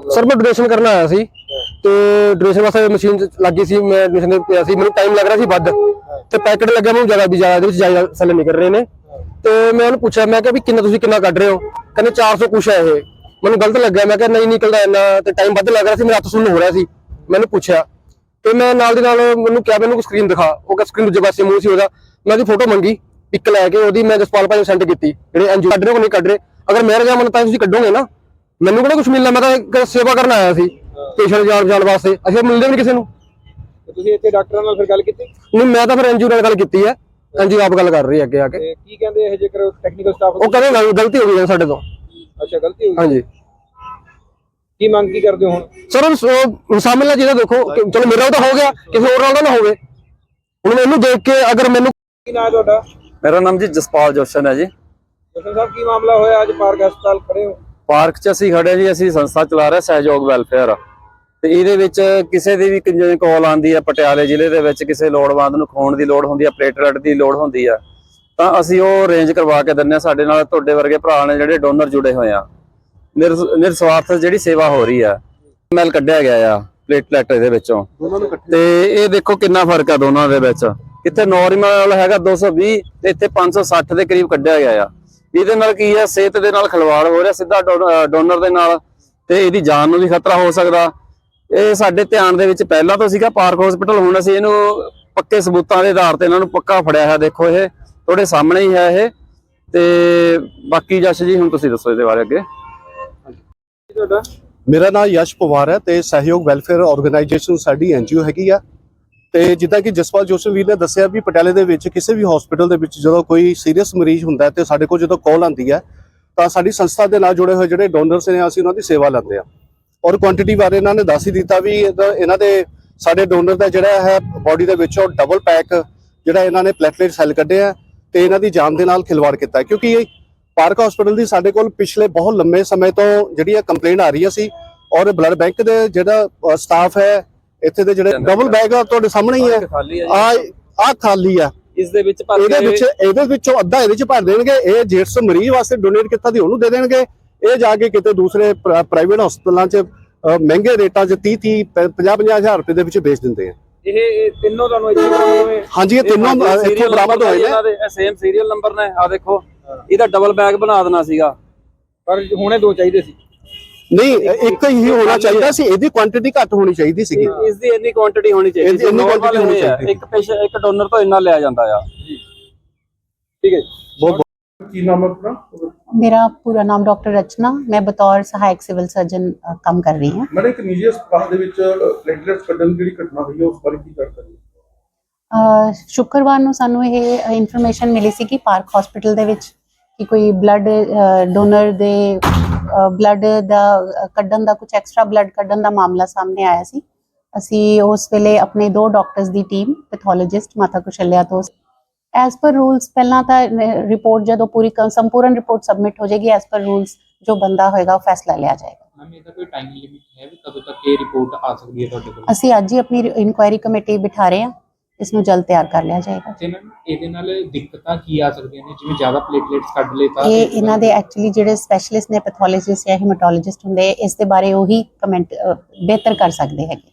ਮਾਮਲਾ ਸਰ ਮੈਂ ਡੋਨੇਸ਼ਨ ਕਰਨ ਆਇਆ ਸੀ ਤੇ ਡੋਨੇਸ਼ਨ ਵਾਸਤੇ ਮਸ਼ੀਨ ਲੱਗੀ ਸੀ ਮੈਂ ਡੋਨੇਸ਼ਨ ਦੇ ਪਿਆ ਸੀ। ਮੈਨੂੰ ਟਾਈਮ ਲੱਗ ਰਿਹਾ ਸੀ ਵੱਧ। ਤੇ ਪੈਕਟ ਲੱਗਿਆ ਮੈਨੂੰ ਜ਼ਿਆਦਾ ਵੀ ਜ਼ਿਆਦਾ ਇਹਦੇ ਵਿੱਚ ਜ਼ਿਆਦਾ ਸੈਲ ਨਿਕਲ ਰਹੇ ਨੇ। ਤੇ ਮੈਂ ਉਹਨੂੰ ਪੁੱਛਿਆ ਮੈਂ ਕਿਹਾ ਵੀ ਕਿੰਨਾ ਤੁਸੀਂ ਕਿੰਨਾ ਕੱਢ ਰਹੇ ਹੋ? ਕਹਿੰਦੇ 400 ਕੁਛ ਹੈ ਇਹ। ਮੈਨੂੰ ਗਲਤ ਲੱਗਿਆ ਮੈਂ ਕਿਹਾ ਨਹੀਂ ਨਿਕਲਦਾ ਇੰਨਾ ਤੇ ਟਾਈਮ ਵੱਧ ਲੱਗ ਰਿਹਾ ਸੀ ਮੇਰਾ ਹੱਥ ਸੁੰਨ ਹੋ ਰਿਹਾ ਸੀ। ਮੈਨੂੰ ਪੁੱਛਿਆ। ਤੇ ਮੈਂ ਨਾਲ ਦੀ ਨਾਲ ਮੈਨੂੰ ਕਿਹਾ ਮੈਨੂੰ ਸਕਰੀਨ ਦਿਖਾ। ਉਹ ਕਹਿੰਦਾ ਸਕਰੀਨ ਦੂਜੇ ਪਾਸੇ ਮੂੰਹ ਸੀ ਉਹਦਾ। ਮੈਂ ਉਹਦੀ ਫੋਟੋ ਮੰਗੀ ਪਿਕ ਲੈ ਕੇ ਉਹਦੀ ਮੈਂ ਜਸਪਾਲ ਭਾਈ ਨੂੰ ਸੈਂਡ ਕੀਤੀ। ਜਿਹੜੇ ਐਨਜੀਓ ਕੱਢ ਰਹੇ ਕਿ ਨਹੀਂ ਕੱਢ ਰਹੇ। ਅਗਰ ਮੇਰਾ ਜਾਮਨ ਤਾਂ ਤੁਸੀਂ ਕੱਢੋਗੇ ਨਾ? ਮੈਨੂੰ ਕਿਹੜਾ ਕੁਝ ਮਿਲਣਾ? ਮੈਂ ਤਾਂ ਇੱਕ ਸੇਵਾ ਕਰਨ ਆਇਆ ਸੀ ਪੇਸ਼ੈਂਟ ਜਾਣ ਜਾਣ ਵਾਸਤੇ। ਅਸੀਂ ਮਿਲਦੇ ਵੀ ਨਹੀਂ ਕਿਸੇ ਨੂੰ। ਤੁਸੀਂ ਇੱਥੇ ਡਾਕਟਰਾਂ ਨਾਲ ਫਿਰ ਗੱਲ ਕੀਤੀ? ਨਹੀਂ ਮੈਂ ਤਾਂ ਫਿਰ ਐਨਜੀਓ ਨਾਲ ਗੱਲ ਕੀਤੀ ਹੈ। ਐਨਜੀਓ ਆਪ ਗੱਲ ਕਰ ਰਹੀ ਹੈ ਅੱਗੇ ਆ ਕੇ। ਤੇ ਕੀ ਕਹਿੰਦੇ ਇਹ ਜੇਕਰ ਟੈਕਨੀਕਲ ਸਟਾਫ ਉਹ ਕਹਿੰਦੇ ਗਲ- ਗਲਤੀ ਹੋ ਗਈ ਹੈ ਸਾਡੇ ਤੋਂ। ਅੱਛਾ ਗਲਤੀ ਹੋ ਗਈ। ਹਾਂਜੀ। ਕੀ ਮੰਗ ਕੀ ਕਰਦੇ ਹੋ ਹੁਣ? ਸਰ ਉਹ ਉਹ ਮਿਲਣਾ ਚਾਹੀਦਾ ਦੇਖੋ ਕਿ ਚਲੋ ਮੇਰਾ ਤਾਂ ਹੋ ਗਿਆ ਕਿਸੇ ਹੋਰ ਨਾਲ ਤਾਂ ਨਾ ਹੋਵੇ। ਹੁਣ ਮੈਨੂੰ ਦੇਖ ਕੇ ਅਗਰ ਮੈਨੂੰ ਕੀ ਨਾਂ ਹੈ ਤੁਹਾਡਾ? ਮੇਰਾ ਨਾਮ ਜੀ ਜਸਪਾਲ ਜੋਸ਼ਨ ਹੈ ਜੀ। ਜਸਨ ਸਾਹਿਬ ਕੀ ਮਾਮਲਾ ਹੋਇਆ? ਅੱਜ ਪਾਰਕ ਹਸਪਤਾਲ ਖੜੇ ਹੋ। ਪਾਰਕ 'ਚ ਅਸੀਂ ਖੜੇ ਜੀ ਅਸੀਂ ਸੰਸਥਾ ਚਲਾ ਰਹੇ ਸਹਿਯੋਗ ਵੈਲਫੇਅਰ। ਤੇ ਇਹਦੇ ਵਿੱਚ ਕਿਸੇ ਦੀ ਵੀ ਜਿਵੇਂ ਕਾਲ ਆਂਦੀ ਹੈ ਪਟਿਆਲੇ ਜ਼ਿਲ੍ਹੇ ਦੇ ਵਿੱਚ ਕਿਸੇ ਲੋੜਵੰਦ ਨੂੰ ਖੂਨ ਦੀ ਲੋੜ ਹੁੰਦੀ ਹੈ ਪਲੇਟਲੈਟ ਦੀ ਲੋੜ ਹੁੰਦੀ ਆ ਤਾਂ ਅਸੀਂ ਉਹ ਅਰੇਂਜ ਕਰਵਾ ਕੇ ਦਿੰਨੇ ਆ ਸਾਡੇ ਨਾਲ ਤੁਹਾਡੇ ਵਰਗੇ ਭਰਾ ਨੇ ਜਿਹੜੇ ਡੋਨਰ ਜੁੜੇ ਹੋਏ ਆ। ਨਿਰ- ਨਿਰਸਵਾਰਥ ਜਿਹੜੀ ਸੇਵਾ ਹੋ ਰਹੀ ਆ ਮੈਲ ਕੱਢਿਆ ਗਿਆ ਆ ਪਲੇਟਲੈਟ ਇਹਦੇ ਵਿੱਚੋਂ। ਤੇ ਇਹ ਦੇਖੋ ਕਿੰਨਾ ਫ਼ਰਕ ਆ ਦੋਨਾਂ ਦੇ ਵਿੱਚ। ਕਿੱਥੇ ਨਾਰਮਲ ਹੈਗਾ 220 ਤੇ ਇੱਥੇ 560 ਦੇ ਕਰੀਬ ਕੱਢਿਆ ਗਿਆ ਆ। ਇਹਦੇ ਨਾਲ ਕੀ ਹੈ ਸਿਹਤ ਦੇ ਨਾਲ ਖਿਲਵਾੜ ਹੋ ਰਿਹਾ ਸਿੱਧਾ ਡੋਨਰ ਦੇ ਨਾਲ ਤੇ ਇਹਦੀ ਜਾਨ ਨੂੰ ਵੀ ਖਤਰਾ ਹੋ ਸਕਦਾ। ਇਹ ਸਾਡੇ ਧਿਆਨ ਦੇ ਵਿੱਚ ਪਹਿਲਾਂ ਤੋਂ ਸੀਗਾ ਪਾਰਕ ਹਸਪੀਟਲ ਹੁਣ ਅਸੀਂ ਇਹਨੂੰ ਪੱਕੇ ਸਬੂਤਾਂ ਦੇ ਆਧਾਰ ਤੇ ਇਹਨਾਂ ਨੂੰ ਪੱਕਾ ਫੜਿਆ ਹੈ ਦੇਖੋ ਇਹ ਤੁਹਾਡੇ ਸਾਹਮਣੇ ਹੀ ਹੈ ਇਹ। ਤੇ ਬਾਕੀ ਜਸ਼ ਜੀ ਹੁਣ ਤੁਸੀਂ ਦੱਸੋ ਇਹਦੇ ਬਾਰੇ ਅੱਗੇ। ਤੁਹਾਡਾ? ਮੇਰਾ ਨਾਮ ਯਸ਼ ਪਵਾਰ ਹੈ ਤੇ ਸਹਿਯੋਗ ਵੈਲਫੇਅਰ ਆਰਗੇਨਾਈਜੇਸ਼ਨ ਸਾਡੀ ਐਨਜੀਓ ਹੈਗੀ ਆ। ਤੇ ਜਿੱਦਾਂ ਕਿ ਜਸਪਾਲ ਜੋਸ਼ਨ ਵੀਰ ਨੇ ਦੱਸਿਆ ਵੀ ਪਟਿਆਲੇ ਦੇ ਵਿੱਚ ਕਿਸੇ ਵੀ ਹਸਪੀਟਲ ਦੇ ਵਿੱਚ ਜਦੋਂ ਕੋਈ ਸੀਰੀਅਸ ਮਰੀਜ਼ ਹੁੰਦਾ ਹੈ ਤੇ ਸਾਡੇ ਕੋਲ ਜਦੋਂ ਕਾਲ ਆਉਂਦੀ ਹੈ, ਤਾਂ ਸਾਡੀ ਸੰਸਥਾ ਦੇ ਨਾਲ ਜੁੜੇ ਹੋਏ ਜਿਹੜੇ ਡੋਨਰਸ ਨੇ, ਅਸੀਂ ਉਹਨਾਂ ਦੀ ਸੇਵਾ ਲੈਂਦੇ ਆ ਔਰ ਕੁਆਂਟੀਟੀ ਬਾਰੇ ਇਹਨਾਂ ਨੇ ਦੱਸ ਹੀ ਦਿੱਤਾ ਵੀ ਇਹਦਾ- ਇਹਨਾਂ ਦੇ ਸਾਡੇ ਡੋਨਰ ਦਾ ਜਿਹੜਾ ਹੈ ਬਾਡੀ ਦੇ ਵਿੱਚੋਂ ਡਬਲ ਪੈਕ ਜਿਹੜਾ ਇਹਨਾਂ ਨੇ ਪਲੇਟਲੇਟ ਸੈੱਲ ਕੱਢੇ ਆ ਤੇ ਇਹਨਾਂ ਦੀ ਜਾਨ ਦੇ ਨਾਲ ਖਿਲਵਾੜ ਕੀਤਾ ਕਿਉਂਕਿ ਇਹ ਪਾਰਕ ਹਸਪੀਟਲ ਦੀ ਸਾਡੇ ਕੋਲ ਪਿਛਲੇ ਬਹੁਤ ਲੰਮੇ ਸਮੇਂ ਤੋਂ ਜਿਹੜੀ ਇਹ ਕੰਪਲੇਂਟ ਆ ਰਹੀ ਸੀ ਔਰ ਬਲੱਡ ਬੈਂਕ ਦੇ ਜਿਹੜਾ ਸਟਾਫ ਹੈ ਇੱਥੇ ਦੇ ਜਿਹੜੇ ਡਬਲ ਬੈਗ ਆ। ਤੁਹਾਡੇ ਸਾਹਮਣੇ ਹੀ ਖਾਲੀ ਆ ਆ ਖਾਲੀ ਆ। ਇਸ ਦੇ ਵਿੱਚ ਇਹਦੇ ਵਿੱਚ ਇਹਦੇ ਵਿੱਚੋਂ ਅੱਧਾ ਇਹਦੇ ਚ ਭਰ ਦੇਣਗੇ। ਇਹ ਜੇਟਸ ਮਰੀਜ਼ ਵਾਸਤੇ ਡੋਨੇਟ ਕੀਤਾ ਦੀ ਉਹਨੂੰ ਦੇ ਦੇਣਗੇ। ਇਹ ਜਾ ਕੇ ਕਿਤੇ ਦੂਸਰੇ ਪ੍ਰਾਈਵੇਟ ਹਸਪਤਾਲਾਂ 'ਚ ਮਹਿੰਗੇ ਰੇਟਾਂ 'ਚ 30 30 50 50 ਹਜ਼ਾਰ ਰੁਪਏ ਦੇ ਵਿੱਚ ਵੇਚ ਦਿੰਦੇ ਆ। ਇਹ ਤਿੰਨੋਂ ਤੁਹਾਨੂੰ ਇੱਥੇ ਹੋਏ। ਹਾਂਜੀ ਇਹ ਤਿੰਨੋਂ ਇੱਥੋਂ ਬਰਾਮਦ ਹੋਏ ਨੇ। ਇਹ ਸੇਮ ਸੀਰੀਅਲ ਨੰਬਰ ਨੇ। ਆ ਦੇਖੋ ਇਹਦਾ ਡਬਲ ਬੈਗ ਬਣਾ ਦੇਣਾ ਸੀਗਾ। ਪਰ ਹੁਣੇ ਦੋ ਚਾਹੀਦੇ ਸੀ। ਨਹੀਂ ਇੱਕ ਹੀ ਹੋਣਾ ਚਾਹੀਦਾ ਸੀ ਇਹਦੀ ਕੁਆਂਟੀਟੀ ਘੱਟ ਹੋਣੀ ਚਾਹੀਦੀ ਸੀਗੀ। ਇਸ ਦੀ ਇੰਨੀ ਕੁਆਂਟੀਟੀ ਹੋਣੀ ਚਾਹੀਦੀ ਸੀ। ਇੱਕ ਪੇਸ਼ੈਂਟ ਇੱਕ ਡੋਨਰ ਤੋਂ ਇੰਨਾ ਲਿਆ ਜਾਂਦਾ ਆ। ਠੀਕ ਹੈ ਬਹੁਤ ਕੀ ਨਾਮ ਹੈ ਆਪਣਾ? ਮੇਰਾ ਪੂਰਾ ਨਾਮ ਡਾਕਟਰ ਰਚਨਾ ਮੈਂ ਬਤੌਰ ਸਹਾਇਕ ਸਿਵਲ ਸਰਜਨ ਕੰਮ ਕਰ ਰਹੀ ਹਾਂ। ਮੈਂ ਇੱਕ ਨਿੱਜੀ ਹਸਪਤਾਲ ਦੇ ਵਿੱਚ ਪਲੇਟਲੈਟਸ ਕੱਢਣ ਦੀ ਘਟਨਾ ਹੋਈ ਉਸ ਬਾਰੇ ਕੀ ਕਰ ਸਕਦੇ ਸ਼ੁੱਕਰਵਾਰ ਨੂੰ ਸਾਨੂੰ ਇਹ ਇਨਫੋਰਮੇਸ਼ਨ ਮਿਲੀ ਸੀ ਕਿ ਪਾਰਕ ਹਸਪੀਟਲ ਦੇ ਵਿੱਚ ਕਿ ਕੋਈ ਬਲੱਡ ਡੋਨਰ ਦੇ ਬਲੱਡ ਦਾ ਕੱਢਣ ਦਾ ਕੁਝ ਐਕਸਟਰਾ ਬਲੱਡ ਕੱਢਣ ਦਾ ਮਾਮਲਾ ਸਾਹਮਣੇ ਆਇਆ ਸੀ। ਅਸੀਂ ਉਸ ਵੇਲੇ ਆਪਣੇ ਦੋ ਡਾਕਟਰਸ ਦੀ ਟੀਮ ਪੈਥੋਲੋਜਿਸਟ ਮਾਤਾ ਕੁਸ਼ਲਿਆ ਤੋਂ। ਐਸ ਪਰ ਰੂਲਸ ਪਹਿਲਾਂ ਤਾਂ ਰਿਪੋਰਟ ਜਦੋਂ ਪੂਰੀ ਸੰਪੂਰਨ ਰਿਪੋਰਟ ਸਬਮਿਟ ਹੋ ਜਾਏਗੀ ਐਸ ਪਰ ਰੂਲਸ ਜੋ ਬੰਦਾ ਹੋਏਗਾ ਉਹ ਫੈਸਲਾ ਲਿਆ ਜਾਏਗਾ। ਮੈਮ ਇਹਦਾ ਕੋਈ ਟਾਈਮ ਲਿਮਿਟ ਹੈ ਵੀ ਕਦੋਂ ਤੱਕ ਇਹ ਰਿਪੋਰਟ ਆ ਸਕਦੀ ਹੈ ਤੁਹਾਡੇ ਕੋਲ? ਅਸੀਂ ਅੱਜ ਹੀ ਆਪਣੀ ਇਨਕੁਆਇਰੀ ਕਮੇਟੀ ਬਿਠਾ ਰਹੇ ਹਾਂ। ਇਸ ਨੂੰ ਜਲਦ ਤਿਆਰ ਕਰ ਲਿਆ ਜਾਏਗਾ। ਤੇ ਮੈਮ ਇਹਦੇ ਨਾਲ ਦਿੱਕਤਾਂ ਕੀ ਆ ਸਕਦੀਆਂ ਨੇ? ਜਿਵੇਂ ਜ਼ਿਆਦਾ ਪਲੇਟਲੇਟਸ ਕੱਢ ਲਏ ਤਾਂ ਇਹ ਇਹਨਾਂ ਦੇ ਐਕਚੁਅਲੀ ਜਿਹੜੇ ਸਪੈਸ਼ਲਿਸਟ ਨੇ ਪੈਥੋਲੋਜਿਸਟ ਜਾਂ ਹੀਮਾਟੋਲੋਜਿਸਟ ਹੁੰਦੇ ਇਸ ਦੇ ਬਾਰੇ ਉਹੀ ਕਮੈਂਟ ਬਿਹਤਰ ਕਰ ਸਕਦੇ ਹੈਗੇ।